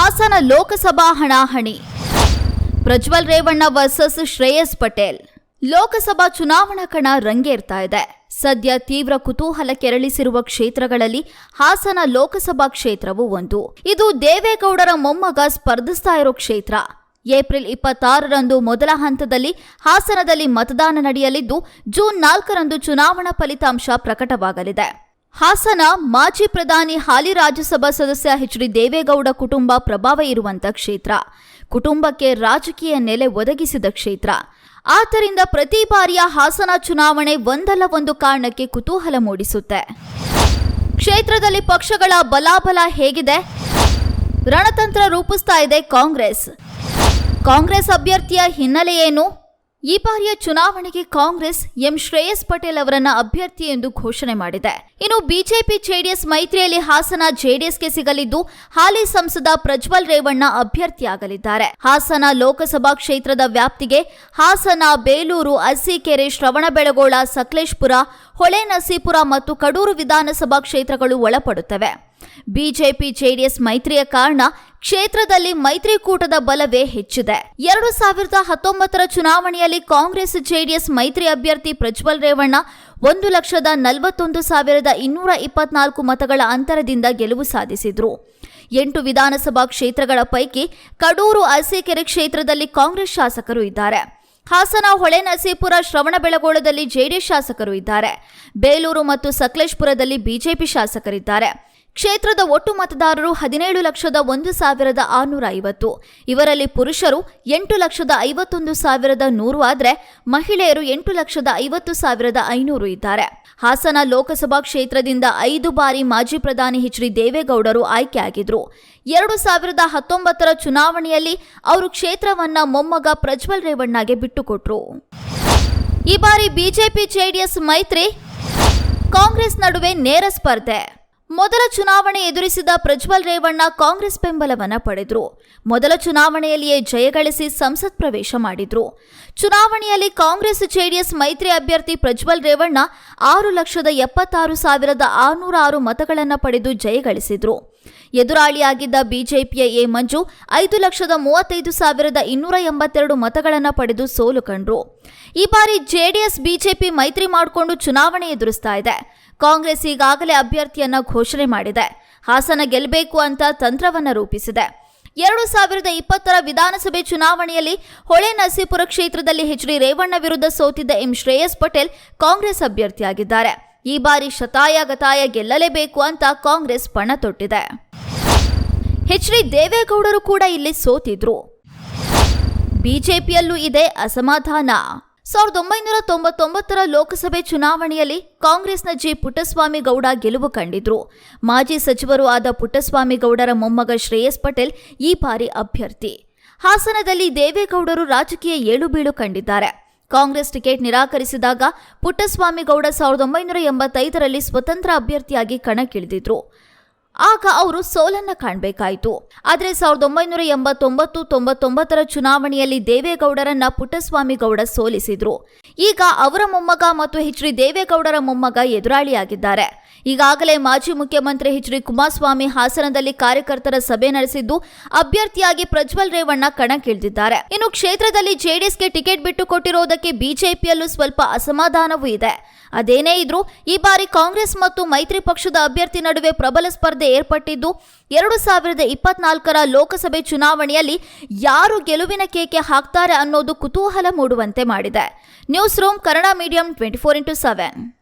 ಹಾಸನ ಲೋಕಸಭಾ ಹಣಾಹಣಿ. ಪ್ರಜ್ವಲ್ ರೇವಣ್ಣ ವರ್ಸಸ್ ಶ್ರೇಯಸ್ ಪಟೇಲ್. ಲೋಕಸಭಾ ಚುನಾವಣಾ ಕಣ ರಂಗೇರ್ತಾ ಇದೆ. ಸದ್ಯ ತೀವ್ರ ಕುತೂಹಲ ಕೆರಳಿಸಿರುವ ಕ್ಷೇತ್ರಗಳಲ್ಲಿ ಹಾಸನ ಲೋಕಸಭಾ ಕ್ಷೇತ್ರವು ಒಂದು. ಇದು ದೇವೇಗೌಡರ ಮೊಮ್ಮಗ ಸ್ಪರ್ಧಿಸ್ತಾ ಇರೋ ಕ್ಷೇತ್ರ. ಏಪ್ರಿಲ್ ಇಪ್ಪತ್ತಾರರಂದು ಮೊದಲ ಹಂತದಲ್ಲಿ ಹಾಸನದಲ್ಲಿ ಮತದಾನ ನಡೆಯಲಿದ್ದು, ಜೂನ್ ನಾಲ್ಕರಂದು ಚುನಾವಣಾ ಫಲಿತಾಂಶ ಪ್ರಕಟವಾಗಲಿದೆ. ಹಾಸನ ಮಾಜಿ ಪ್ರಧಾನಿ ಹಾಲಿ ರಾಜ್ಯಸಭಾ ಸದಸ್ಯ ಎಚ್ ಡಿ ದೇವೇಗೌಡ ಕುಟುಂಬ ಪ್ರಭಾವ ಇರುವಂತ ಕ್ಷೇತ್ರ. ಕುಟುಂಬಕ್ಕೆ ರಾಜಕೀಯ ನೆಲೆ ಒದಗಿಸಿದ ಕ್ಷೇತ್ರ. ಆದ್ದರಿಂದ ಪ್ರತಿ ಬಾರಿಯ ಹಾಸನ ಚುನಾವಣೆ ಒಂದಲ್ಲ ಒಂದು ಕಾರಣಕ್ಕೆ ಕುತೂಹಲ ಮೂಡಿಸುತ್ತೆ. ಕ್ಷೇತ್ರದಲ್ಲಿ ಪಕ್ಷಗಳ ಬಲಾಬಲ ಹೇಗಿದೆ? ರಣತಂತ್ರ ರೂಪಿಸ್ತಾ ಇದೆ ಕಾಂಗ್ರೆಸ್. ಕಾಂಗ್ರೆಸ್ ಅಭ್ಯರ್ಥಿಯ ಹಿನ್ನೆಲೆ ಏನು? ಈ ಬಾರಿಯ ಚುನಾವಣೆಗೆ ಕಾಂಗ್ರೆಸ್ ಎಂ ಶ್ರೇಯಸ್ ಪಟೇಲ್ ಅವರನ್ನ ಅಭ್ಯರ್ಥಿ ಎಂದು ಘೋಷಣೆ ಮಾಡಿದೆ. ಇನ್ನು ಬಿಜೆಪಿ ಜೆಡಿಎಸ್ ಮೈತ್ರಿಯಲ್ಲಿ ಹಾಸನ ಜೆಡಿಎಸ್ಗೆ ಸಿಗಲಿದ್ದು, ಹಾಲಿ ಸಂಸದ ಪ್ರಜ್ವಲ್ ರೇವಣ್ಣ ಅಭ್ಯರ್ಥಿಯಾಗಲಿದ್ದಾರೆ. ಹಾಸನ ಲೋಕಸಭಾ ಕ್ಷೇತ್ರದ ವ್ಯಾಪ್ತಿಗೆ ಹಾಸನ, ಬೇಲೂರು, ಅರಸೀಕೆರೆ, ಶ್ರವಣಬೆಳಗೊಳ, ಸಕಲೇಶ್ಪುರ ಹೊಳೆನರಸೀಪುರ ಮತ್ತು ಕಡೂರು ವಿಧಾನಸಭಾ ಕ್ಷೇತ್ರಗಳು ಒಳಪಡುತ್ತವೆ. ಬಿಜೆಪಿ, ಜೆಡಿಎಸ್ ಮೈತ್ರಿಯ ಕಾರಣ ಕ್ಷೇತ್ರದಲ್ಲಿ ಮೈತ್ರಿಕೂಟದ ಬಲವೇ ಹೆಚ್ಚಿದೆ. ಎರಡು ಸಾವಿರದ ಹತ್ತೊಂಬತ್ತರ ಚುನಾವಣೆಯಲ್ಲಿ ಕಾಂಗ್ರೆಸ್, ಜೆಡಿಎಸ್ ಮೈತ್ರಿ ಅಭ್ಯರ್ಥಿ ಪ್ರಜ್ವಲ್ ರೇವಣ್ಣ ಒಂದು ಲಕ್ಷದ ನಲವತ್ತೊಂದು ಸಾವಿರದ ಇನ್ನೂರ ಇಪ್ಪತ್ನಾಲ್ಕು ಮತಗಳ ಅಂತರದಿಂದ ಗೆಲುವು ಸಾಧಿಸಿದ್ರು. ಎಂಟು ವಿಧಾನಸಭಾ ಕ್ಷೇತ್ರಗಳ ಪೈಕಿ ಕಡೂರು ಅರಸೀಕೆರೆ ಕ್ಷೇತ್ರದಲ್ಲಿ ಕಾಂಗ್ರೆಸ್ ಶಾಸಕರು ಇದ್ದಾರೆ. ಹಾಸನ ಹೊಳೆನರಸೀಪುರ ಶ್ರವಣಬೆಳಗೊಳದಲ್ಲಿ ಜೆಡಿಎಸ್ ಶಾಸಕರು ಇದ್ದಾರೆ. ಬೇಲೂರು ಮತ್ತು ಸಕಲೇಶ್ಪುರದಲ್ಲಿ ಬಿಜೆಪಿ ಶಾಸಕರಿದ್ದಾರೆ. ಕ್ಷೇತ್ರದ ಒಟ್ಟು ಮತದಾರರು ಹದಿನೇಳು ಲಕ್ಷದ ಒಂದು ಸಾವಿರದ ಆರುನೂರ ಐವತ್ತು. ಇವರಲ್ಲಿ ಪುರುಷರು ಎಂಟು ಲಕ್ಷದ ಐವತ್ತೊಂದು ಸಾವಿರದ ನೂರು ಆದರೆ ಮಹಿಳೆಯರು ಎಂಟು ಲಕ್ಷದ ಐವತ್ತು ಸಾವಿರದ ಐನೂರು ಇದ್ದಾರೆ. ಹಾಸನ ಲೋಕಸಭಾ ಕ್ಷೇತ್ರದಿಂದ ಐದು ಬಾರಿ ಮಾಜಿ ಪ್ರಧಾನಿ ಎಚ್ ಡಿ ದೇವೇಗೌಡರು ಆಯ್ಕೆಯಾಗಿದ್ರು ಎರಡು ಸಾವಿರದ ಹತ್ತೊಂಬತ್ತರ ಚುನಾವಣೆಯಲ್ಲಿ ಅವರು ಕ್ಷೇತ್ರವನ್ನ ಮೊಮ್ಮಗ ಪ್ರಜ್ವಲ್ ರೇವಣ್ಣಗೆ ಬಿಟ್ಟುಕೊಟ್ರು. ಈ ಬಾರಿ ಬಿಜೆಪಿ ಜೆಡಿಎಸ್ ಮೈತ್ರಿ, ಕಾಂಗ್ರೆಸ್ ನಡುವೆ ನೇರ ಸ್ಪರ್ಧೆ. ಮೊದಲ ಚುನಾವಣೆ ಎದುರಿಸಿದ ಪ್ರಜ್ವಲ್ ರೇವಣ್ಣ ಕಾಂಗ್ರೆಸ್ ಬೆಂಬಲವನ್ನ ಪಡೆದ್ರು. ಮೊದಲ ಚುನಾವಣೆಯಲ್ಲಿಯೇ ಜಯಗಳಿಸಿ ಸಂಸತ್ ಪ್ರವೇಶ ಮಾಡಿದ್ರು. ಚುನಾವಣೆಯಲ್ಲಿ ಕಾಂಗ್ರೆಸ್, ಜೆಡಿಎಸ್ ಮೈತ್ರಿ ಅಭ್ಯರ್ಥಿ ಪ್ರಜ್ವಲ್ ರೇವಣ್ಣ ಆರು ಲಕ್ಷದ ಎಪ್ಪತ್ತಾರು ಸಾವಿರದ ಆರುನೂರ ಆರು ಮತಗಳನ್ನು ಪಡೆದು ಜಯಗಳಿಸಿದ್ರು ಎದುರಾಳಿಯಾಗಿದ್ದ ಬಿಜೆಪಿಯ ಎ ಮಂಜು ಐದು ಲಕ್ಷದ ಮೂವತ್ತೈದು ಸಾವಿರದ ಇನ್ನೂರ ಎಂಬತ್ತೆರಡು ಮತಗಳನ್ನು ಪಡೆದು ಸೋಲು ಕಂಡ್ರು. ಈ ಬಾರಿ ಜೆಡಿಎಸ್, ಬಿಜೆಪಿ ಮೈತ್ರಿ ಮಾಡಿಕೊಂಡು ಚುನಾವಣೆ ಎದುರಿಸ್ತಾ ಇದೆ. ಕಾಂಗ್ರೆಸ್ ಈಗಾಗಲೇ ಅಭ್ಯರ್ಥಿಯನ್ನ ಘೋಷಣೆ ಮಾಡಿದೆ. ಹಾಸನ ಗೆಲ್ಲಬೇಕು ಅಂತ ತಂತ್ರವನ್ನ ರೂಪಿಸಿದೆ. ಎರಡು ಸಾವಿರದ ಇಪ್ಪತ್ತರ ವಿಧಾನಸಭೆ ಚುನಾವಣೆಯಲ್ಲಿ ಹೊಳೆ ನರಸೀಪುರ ಕ್ಷೇತ್ರದಲ್ಲಿ ಎಚ್ ಡಿ ರೇವಣ್ಣ ವಿರುದ್ಧ ಸೋತಿದ್ದ ಎಂ ಶ್ರೇಯಸ್ ಪಟೇಲ್ ಕಾಂಗ್ರೆಸ್ ಅಭ್ಯರ್ಥಿಯಾಗಿದ್ದಾರೆ. ಈ ಬಾರಿ ಶತಾಯ ಗತಾಯ ಗೆಲ್ಲಲೇಬೇಕು ಅಂತ ಕಾಂಗ್ರೆಸ್ ಪಣ ತೊಟ್ಟಿದೆ. ಎಚ್ ಡಿ ದೇವೇಗೌಡರು ಕೂಡ ಇಲ್ಲಿ ಸೋತಿದ್ರು. ಬಿಜೆಪಿಯಲ್ಲೂ ಇದೆ ಅಸಮಾಧಾನ. ಸಾವಿರದ ಒಂಬೈನೂರ ತೊಂಬತ್ತೊಂಬತ್ತರ ಲೋಕಸಭೆ ಚುನಾವಣೆಯಲ್ಲಿ ಕಾಂಗ್ರೆಸ್ನ ಜಿ ಪುಟ್ಟಸ್ವಾಮಿ ಗೌಡ ಗೆಲುವು ಕಂಡಿದ್ರು. ಮಾಜಿ ಸಚಿವರು ಆದ ಪುಟ್ಟಸ್ವಾಮಿ ಗೌಡರ ಮೊಮ್ಮಗ ಶ್ರೇಯಸ್ ಪಟೇಲ್ ಈ ಬಾರಿ ಅಭ್ಯರ್ಥಿ. ಹಾಸನದಲ್ಲಿ ದೇವೇಗೌಡರು ರಾಜಕೀಯ ಏಳುಬೀಳು ಕಂಡಿದ್ದಾರೆ. ಕಾಂಗ್ರೆಸ್ ಟಿಕೆಟ್ ನಿರಾಕರಿಸಿದಾಗ ಪುಟ್ಟಸ್ವಾಮಿ ಗೌಡ ಸಾವಿರದ ಒಂಬೈನೂರ ಎಂಬತ್ತೈದರಲ್ಲಿ ಸ್ವತಂತ್ರ ಅಭ್ಯರ್ಥಿಯಾಗಿ ಕಣಕ್ಕಿಳಿದಿದ್ರು. ಆಗ ಅವರು ಸೋಲನ್ನ ಕಾಣಬೇಕಾಯಿತು. ಆದರೆ ಸಾವಿರದ ಒಂಬೈನೂರ ಎಂಬತ್ತೊಂಬತ್ತು, ತೊಂಬತ್ತೊಂಬತ್ತರ ಚುನಾವಣೆಯಲ್ಲಿ ದೇವೇಗೌಡರನ್ನ ಪುಟ್ಟಸ್ವಾಮಿ ಗೌಡ ಸೋಲಿಸಿದ್ರು. ಈಗ ಅವರ ಮೊಮ್ಮಗ ಮತ್ತು ಹೆಚ್ ಡಿ ದೇವೇಗೌಡರ ಮೊಮ್ಮಗ ಎದುರಾಳಿಯಾಗಿದ್ದಾರೆ. ಈಗಾಗಲೇ ಮಾಜಿ ಮುಖ್ಯಮಂತ್ರಿ ಎಚ್ ಡಿ ಕುಮಾರಸ್ವಾಮಿ ಹಾಸನದಲ್ಲಿ ಕಾರ್ಯಕರ್ತರ ಸಭೆ ನಡೆಸಿದ್ದು, ಅಭ್ಯರ್ಥಿಯಾಗಿ ಪ್ರಜ್ವಲ್ ರೇವಣ್ಣ ಕಣಕ್ಕಿಳಿದಿದ್ದಾರೆ. ಇನ್ನು ಕ್ಷೇತ್ರದಲ್ಲಿ ಜೆಡಿಎಸ್ಗೆ ಟಿಕೆಟ್ ಬಿಟ್ಟುಕೊಟ್ಟಿರುವುದಕ್ಕೆ ಬಿಜೆಪಿಯಲ್ಲೂ ಸ್ವಲ್ಪ ಅಸಮಾಧಾನವೂ ಇದೆ. ಅದೇನೇ ಇದ್ರೂ ಈ ಬಾರಿ ಕಾಂಗ್ರೆಸ್ ಮತ್ತು ಮೈತ್ರಿ ಪಕ್ಷದ ಅಭ್ಯರ್ಥಿ ನಡುವೆ ಪ್ರಬಲ ಸ್ಪರ್ಧೆ ಏರ್ಪಟ್ಟಿದ್ದು, ಎರಡು ಸಾವಿರದ ಇಪ್ಪತ್ನಾಲ್ಕರ ಲೋಕಸಭೆ ಚುನಾವಣೆಯಲ್ಲಿ ಯಾರು ಗೆಲುವಿನ ಕೇಕೆ ಹಾಕ್ತಾರೆ ಅನ್ನೋದು ಕುತೂಹಲ ಮೂಡುವಂತೆ ಮಾಡಿದೆ. News room, Kannada medium, twenty four into seven.